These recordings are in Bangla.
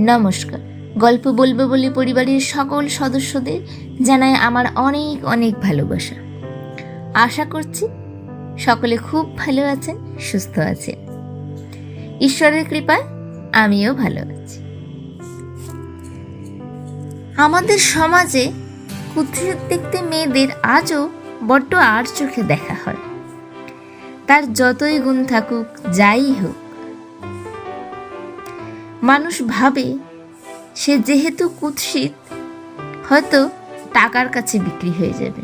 নমস্কার। গল্প বলব বলে পরিবারের সকল সদস্যদের জানায় আমার অনেক অনেক ভালোবাসা। আশা করছি সকলে খুব ভালো আছেন, সুস্থ আছেন। ঈশ্বরের কৃপায় আমিও ভালো আছি। আমাদের সমাজে কুৎসিত দেখতে মেয়েদের আজও বড্ড আর চোখে দেখা হয়। তার যতই গুণ থাকুক, যাই হোক মানুষ ভাবে সে যেহেতু কুৎসিত, হয়তো টাকার কাছে বিক্রি হয়ে যাবে।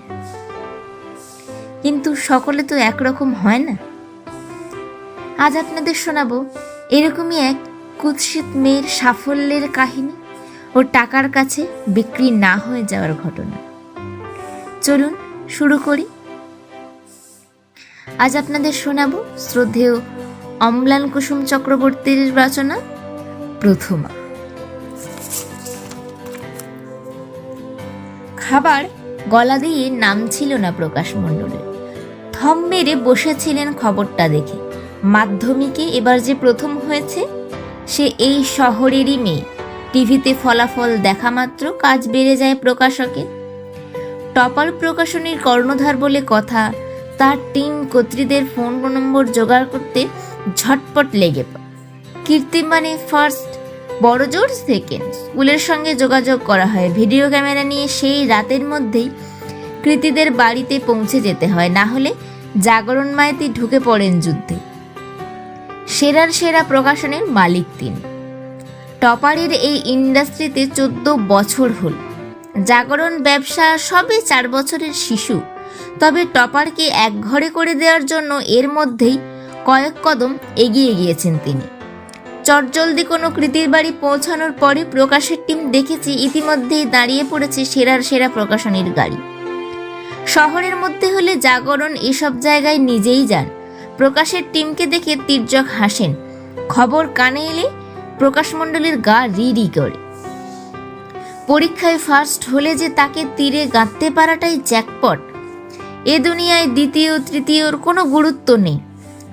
কিন্তু সকলে তো একরকম হয় না। আজ আপনাদের শোনাবো এরকমই এক কুৎসিত মেয়ের সাফল্যের কাহিনী ও টাকার কাছে বিক্রি না হয়ে যাওয়ার ঘটনা। চলুন শুরু করি। আজ আপনাদের শোনাবো শ্রদ্ধেয় অম্লান কুসুম চক্রবর্তীর রচনা। প্রথমা। খাবার গলা দিয়ে নাম ছিল না প্রকাশ মণ্ডলের। থম মেরে বসেছিলেন খবরটা দেখে। মাধ্যমিকে এবার যে প্রথম হয়েছে, সে এই শহরেরই মেয়ে। টিভিতে ফলাফল দেখা মাত্র, কাজ বেড়ে যায় প্রকাশকে। টপার প্রকাশনীর কর্ণধার বলে কথা, তার টিম কর্ত্রীদের ফোন নম্বর জোগাড় করতে ঝটপট লেগে পড়ে। কীর্তিমানে ফার্স্ট বড় জোর সেকেন্ড স্কুলের সঙ্গে যোগাযোগ করা হয়। ভিডিও ক্যামেরা নিয়ে সেই রাতের মধ্যেই কৃতিদের বাড়িতে পৌঁছে যেতে হয়। না হলে জাগরণ মাইতি ঢুকে পড়েন যুদ্ধে। সেরার সেরা প্রকাশনের মালিক তিনি। টপারের এই ইন্ডাস্ট্রিতে চোদ্দ বছর হল। জাগরণ ব্যবসা সবে চার বছরের শিশু। তবে টপারকে এক ঘরে করে দেওয়ার জন্য এর মধ্যেই কয়েক কদম এগিয়ে গিয়েছেন তিনি। চটজলদি কোনো কৃতির বাড়ি পৌঁছানোর পরে প্রকাশের টিম দেখেছি ইতিমধ্যেই দাঁড়িয়ে পড়েছে সেরার সেরা প্রকাশনীর গাড়ি। শহরের মধ্যে হলে জাগরণ এসব জায়গায় নিজেই যান। প্রকাশের টিমকে দেখে তির্যক হাসেন। খবর কানে এলে প্রকাশ মণ্ডলের গা রি রি করে। পরীক্ষায় ফার্স্ট হলে যে তাকে তীরে গাঁথতে পারাটাই জ্যাকপট এ দুনিয়ায় দ্বিতীয়, তৃতীয়র কোনো গুরুত্ব নেই।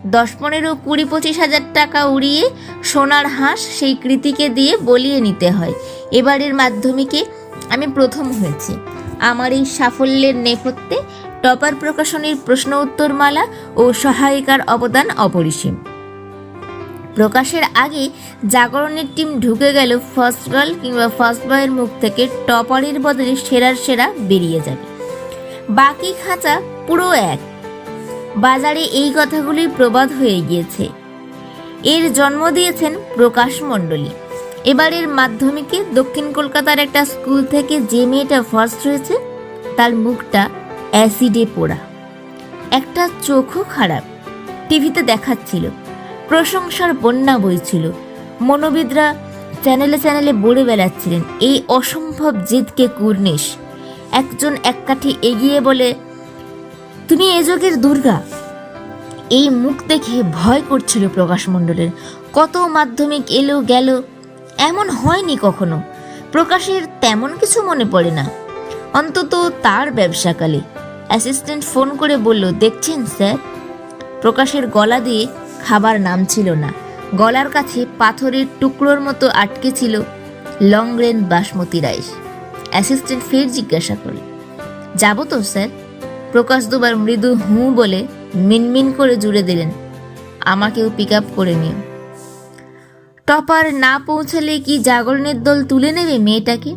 দশ পনেরো কুড়ি পঁচিশ হাজার টাকা উড়িয়ে সোনার হাঁস সেই কৃতিকে দিয়ে বলিয়ে নিতে হয়। এবারের মাধ্যমিকে আমি প্রথম হয়েছি। আমার এই সাফল্যের নেপথ্যে টপার প্রকাশনীর প্রশ্ন উত্তরমালা ও সহায়িকার অবদান অপরিসীম। প্রকাশের আগে জাগরণের টিম ঢুকে গেল ফার্স্ট গার্ল কিংবা ফার্স্ট বয়ের মুখ থেকে টপারের বদলে সেরার সেরা বেরিয়ে যাবে। বাকি খাঁচা পুরো এক। বাজারে এই কথাগুলি প্রবাদ হয়ে গিয়েছে। এর জন্ম দিয়েছেন প্রকাশ মণ্ডলী। এবারের মাধ্যমিকে দক্ষিণ কলকাতার একটা স্কুল থেকে যে মেয়েটা ফার্স্ট হয়েছে, তার মুখটা অ্যাসিডে পোড়া। একটা চোখও খারাপ। টিভিতে দেখাচ্ছিল। প্রশংসার বন্যা বইছিল। মনোবিদরা চ্যানেলে চ্যানেলে বলে বেড়াচ্ছিলেন, এই অসম্ভব জেদকে কুর্নিশ। একজন এক কাঠি এগিয়ে বলে তুমি এ যুগের দুর্গা। এই মুখ দেখে ভয় করছিল প্রকাশ মণ্ডলের। কত মাধ্যমিক এলো গেল, এমন হয়নি কখনো। প্রকাশের তেমন কিছু মনে পড়ে না। অন্তত তার ব্যবসাকালে। অ্যাসিস্ট্যান্ট ফোন করে বলল, দেখছেন স্যার? প্রকাশের গলা দিয়ে খাবার নামছিল না। গলার কাছে পাথরের টুকরোর মতো আটকে ছিল long grain basmati rice. Assistant ফের জিজ্ঞাসা করে যাব তো, স্যার? প্রকাশ দুবার মৃদু হু বলে মিনমিন করে জুড়ে দিলেন। আমাকেও পিক আপ করে নিও। টপার না পৌঁছালে কি জাগরণের দল তুলে নেবে মেয়েটাকে?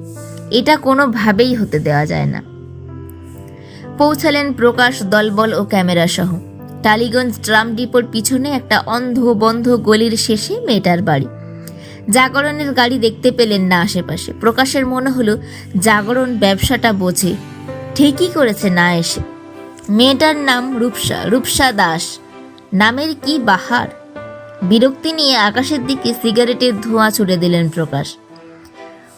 এটা কোনোভাবেই হতে দেওয়া যায় না। পৌঁছালেন প্রকাশ দলবল ও ক্যামেরা সহ। টালিগঞ্জ ট্রাম ডিপোর পিছনে একটা অন্ধ বন্ধ গলির শেষে মেয়েটার বাড়ি। জাগরণের গাড়ি দেখতে পেলেন না আশেপাশে। প্রকাশের মনে হলো, জাগরণ ব্যবসাটা বোঝে। ঠিকই করেছে না এসে। মেয়েটার নাম রূপসা রূপসা দাস। নামের কি বাহার? বিরক্তি নিয়ে আকাশের দিকে সিগারেটের ধোঁয়া ছুড়ে দিলেন প্রকাশ।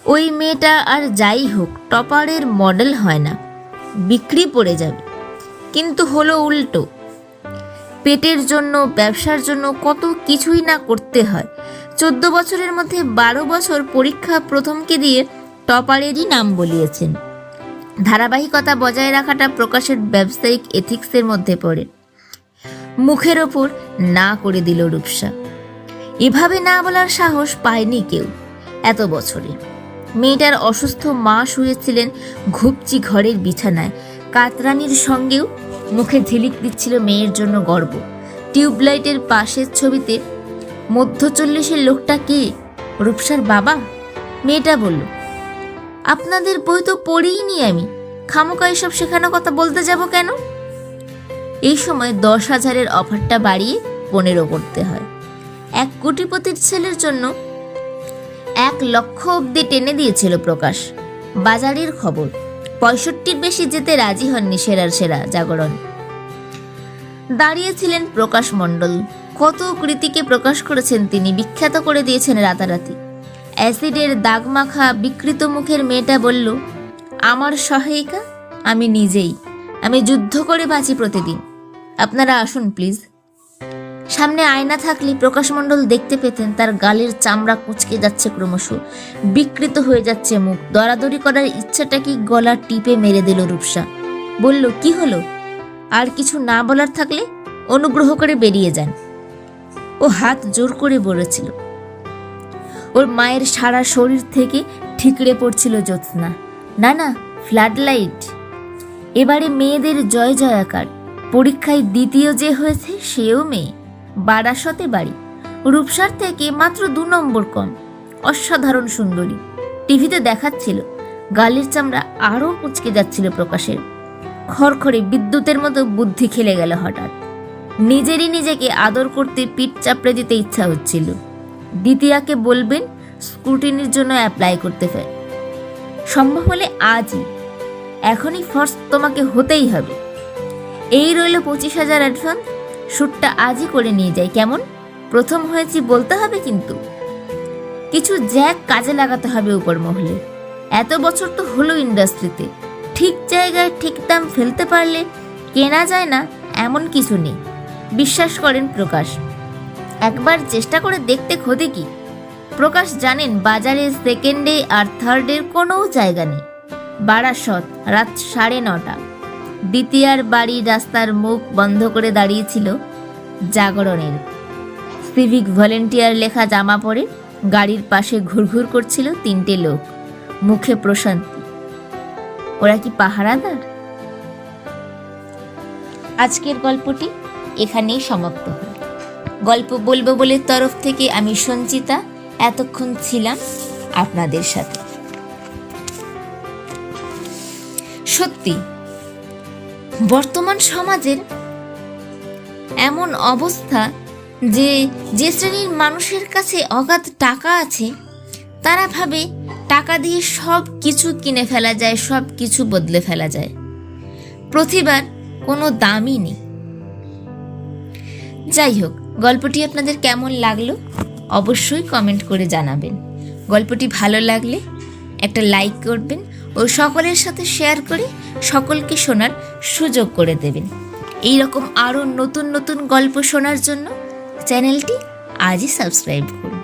ওই মেয়েটা আর যাই হোক, টপারের মডেল হয় না। বিক্রি পড়ে যাবে। কিন্তু হলো উল্টো। পেটের জন্য, ব্যবসার জন্য কত কিছুই না করতে হয়। চোদ্দ বছরের মধ্যে বারো বছর পরীক্ষা প্রথমকে দিয়ে টপারেরই নাম বলিয়েছেন। ধারাবাহিকতা বজায় রাখাটা প্রকাশের ব্যবসায়িক এথিক্সের মধ্যে পড়ে। মুখের ওপর না করে দিল রূপসা। এভাবে না বলার সাহস পায়নি কেউ এত বছরে। মেয়েটার অসুস্থ মা শুয়েছিলেন ঘুপচি ঘরের বিছানায়। কাতরানির সঙ্গেও মুখে ঝিলিক দিচ্ছিল মেয়ের জন্য গর্ব। টিউবলাইটের পাশের ছবিতে মধ্য চল্লিশের লোকটা কে? রূপসার বাবা? মেয়েটা বলল আপনাদের বই তো পড়িনি আমি। খামোকা এসব শেখানো কথা বলতে যাব কেন? এই সময় দশ হাজারের অফারটা বাড়িয়ে পনেরো করতে হয়। এক কোটিপতির ছেলের জন্য এক লক্ষ অবধি টেনে দিয়েছিল প্রকাশ। বাজারের খবর, পঁয়ষট্টির বেশি যেতে রাজি হননি সেরার সেরা জাগরণ। দাঁড়িয়েছিলেন প্রকাশ মণ্ডল। কত কৃতিকে প্রকাশ করেছেন তিনি বিখ্যাত করে দিয়েছেন রাতারাতি। অ্যাসিডের দাগমাখা বিকৃত মুখের মেয়েটা বলল, আমার সহায়িকা, আমি নিজেই। আমি যুদ্ধ করে বাঁচি প্রতিদিন। আপনারা আসুন, প্লিজ। সামনে আয়না থাকলে প্রকাশমণ্ডল দেখতে পেতেন তার গালের চামড়া কুচকে যাচ্ছে ক্রমশ। বিকৃত হয়ে যাচ্ছে মুখ। দরাদরি করার ইচ্ছাটা কি গলা টিপে মেরে দিল রূপসা। বলল, কি হলো? আর কিছু না বলার থাকলে অনুগ্রহ করে বেরিয়ে যান। ও হাত জোর করে বলেছিল ওর মায়ের সারা শরীর থেকে ঠিকরে পড়ছিল জ্যোৎস্না। না না ফ্লাড লাইট এবারে মেয়েদের জয় জয়াকার। পরীক্ষায় দ্বিতীয় যে হয়েছে সেও মেয়ে। বারাসতে বাড়ি। রূপসার থেকে মাত্র দু নম্বর কম অসাধারণ সুন্দরী। টিভিতে দেখাচ্ছিল। গালের চামড়া আরও কুচকে যাচ্ছিল প্রকাশের। খড়খড়ে বিদ্যুতের মতো বুদ্ধি খেলে গেল হঠাৎ। নিজেরই নিজেকে আদর করতে পিঠ চাপড়ে দিতে ইচ্ছা হচ্ছিল। দ্বিতীয়াকে বলবেন, স্ক্রুটিনির জন্য অ্যাপ্লাই করতে ফের সম্ভব হলে আজই। এখনই ফর্স তোমাকে হতেই হবে। এই রইল পঁচিশ হাজার অ্যাডভান্স শ্যুটটা আজই করে নিয়ে যাই, কেমন? প্রথম হয়েছি বলতে হবে কিন্তু। কিছু জ্যাক কাজে লাগাতে হবে উপর মহলে এত বছর তো হলো ইন্ডাস্ট্রিতে ঠিক জায়গায় ঠিক দাম ফেলতে পারলে কেনা যায় না, এমন কিছু নেই। বিশ্বাস করেন প্রকাশ। একবার চেষ্টা করে দেখতে ক্ষতি কি? প্রকাশ জানেন বাজারে সেকেন্ডে আর থার্ডের কোনো জায়গা নেই। বারাসত, রাত সাড়ে নটা। দ্বিতীয়ার বাড়ি রাস্তার মুখ বন্ধ করে দাঁড়িয়েছিল জাগরণের। সিভিক ভলেন্টিয়ার লেখা জামা পরে গাড়ির পাশে ঘুরঘুর করছিল তিনটে লোক। মুখে প্রশান্তি। ওরা কি পাহারাদার? আজকের গল্পটি এখানেই সমাপ্ত। হল গল্প বলব বলে তরফ থেকে আমি সঞ্চিতা এতক্ষণ ছিলাম আপনাদের সাথে। সত্যি, বর্তমান সমাজের এমন অবস্থা যে যে শ্রেণির মানুষের কাছে অগাধ টাকা আছে, তারা ভাবে টাকা দিয়ে সব কিছু কিনে ফেলা যায়, সব কিছু বদলে ফেলা যায়। প্রতিবার কোনো দামই নেই। যাই হোক গল্পটি আপনাদের কেমন লাগল অবশ্যই কমেন্ট করে জানাবেন। গল্পটি ভালো লাগলে একটা লাইক করবেন ও সকলের সাথে শেয়ার করে সকলকে শোনার সুযোগ করে দেবেন। এই রকম আরও নতুন নতুন গল্প শোনার জন্য চ্যানেলটি আজই সাবস্ক্রাইব করুন।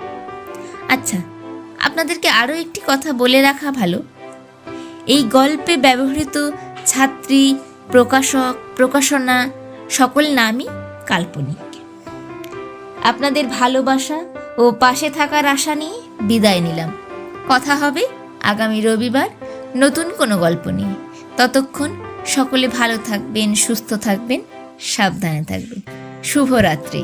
আচ্ছা আপনাদেরকে আরও একটি কথা বলে রাখা ভালো। এই গল্পে ব্যবহৃত ছাত্রী, প্রকাশক, প্রকাশনা সকল নামই কাল্পনিক। আপনাদের ভালোবাসা ও পাশে থাকার আশা নিয়ে বিদায় নিলাম। কথা হবে আগামী রবিবার নতুন কোনো গল্প নিয়ে। ততক্ষণ সকলে ভালো থাকবেন, সুস্থ থাকবেন, সাবধানে থাকবেন। শুভরাত্রি।